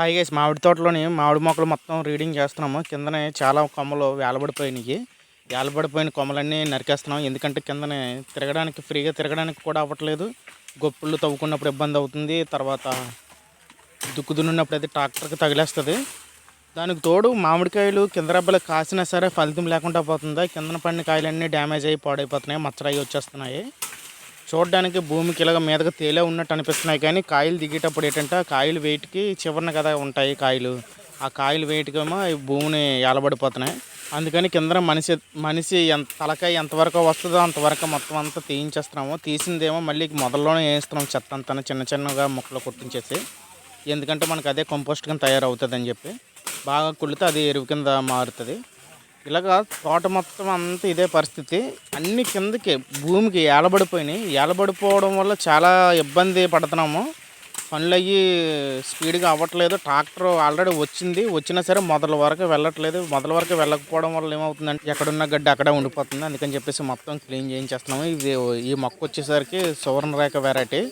Hi guys మామిడి తోటలోని మామిడి మొక్కలు మొత్తం రీడింగ్ చేస్తున్నాము. కిందనే చాలా కొమ్మలు వేలబడిపోయినాయి. వేలబడిపోయిన కొమ్మలన్నీ నరికేస్తున్నాం. ఎందుకంటే కిందనే తిరగడానికి ఫ్రీగా తిరగడానికి కూడా అవ్వట్లేదు. గొప్పులు తవ్వుకున్నప్పుడు ఇబ్బంది అవుతుంది. తర్వాత దుక్కు దున్నినప్పుడు అయితే ట్రాక్టర్కి తగిలేస్తుంది. దానికి తోడు మామిడికాయలు కింద రెబ్బలు కాసినా సరే ఫలితం లేకుండా పోతుంది? కిందన పడిన కాయలన్నీ డ్యామేజ్ అయ్యి పాడైపోతున్నాయి. మచ్చరాయి వచ్చేస్తున్నాయి. చూడడానికి భూమికి ఇలాగ మీదగా తేలే ఉన్నట్టు అనిపిస్తున్నాయి కానీ కాయలు దిగేటప్పుడు ఏంటంటే ఆ కాయలు వెయిట్కి చివరిన కదా ఉంటాయి కాయలు. ఆ కాయలు వెయిట్కేమో ఈ భూమిని ఏలబడిపోతున్నాయి. అందుకని కింద మనిషి మనిషి ఎంత తలకాయ ఎంతవరకు వస్తుందో అంతవరకు మొత్తం అంతా తీయించేస్తున్నాము. తీసిందేమో మళ్ళీ మొదల్లోనే వేస్తున్నాం చెత్త అంతా చిన్న చిన్నగా ముక్కలు కొట్టించేసి. ఎందుకంటే మనకు అదే కంపోస్ట్ కింద తయారవుతుంది అని చెప్పి. బాగా కుళ్ళితే అది ఎరువు కింద మారుతుంది. ఇలాగా తోట మొత్తం అంతా ఇదే పరిస్థితి. అన్ని కిందకి భూమికి ఏలబడిపోయినాయి. ఏలబడిపోవడం వల్ల చాలా ఇబ్బంది పడుతున్నాము. పనులు అయ్యి స్పీడ్గా అవ్వట్లేదు. ట్రాక్టర్ ఆల్రెడీ వచ్చింది. వచ్చినా సరే మొదల వరకు వెళ్ళట్లేదు. మొదల వరకు వెళ్ళకపోవడం వల్ల ఏమవుతుందంటే ఎక్కడున్న గడ్డి అక్కడే ఉండిపోతుంది. అందుకని చెప్పేసి మొత్తం క్లీన్ చేయించేస్తున్నాము. ఇది ఈ మొక్క వచ్చేసరికి Suvarna Rekha variety.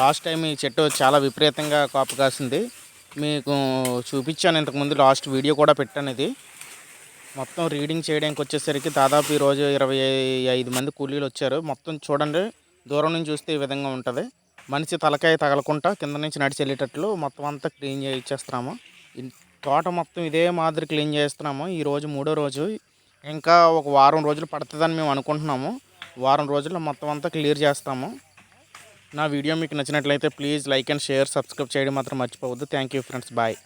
Last time ఈ చెట్టు చాలా విపరీతంగా కాపు కాసింది. మీకు చూపించాను ఇంతకుముందు లాస్ట్ వీడియో కూడా పెట్టాను ఇది. మొత్తం రీడింగ్ చేయడానికి వచ్చేసరికి దాదాపు ఈరోజు ఇరవై ఐదు మంది కూలీలు వచ్చారు. మొత్తం చూడండి దూరం నుంచి చూస్తే ఈ విధంగా ఉంటుంది. మనిషి తలకాయ తగలకుండా కింద నుంచి నడిచి వెళ్ళేటట్లు మొత్తం అంతా క్లీన్ చేయించేస్తున్నాము తోట మొత్తం ఇదే మాదిరి క్లీన్ చేస్తున్నాము. ఈరోజు మూడో రోజు. ఇంకా ఒక వారం రోజులు పడుతుందని మేము అనుకుంటున్నాము. వారం రోజుల్లో మొత్తం అంతా క్లియర్ చేస్తాము. నా వీడియో మీకు నచ్చినట్లయితే please like and share subscribe చేయడం మాత్రం మర్చిపోవద్దు. Thank you friends. బాయ్.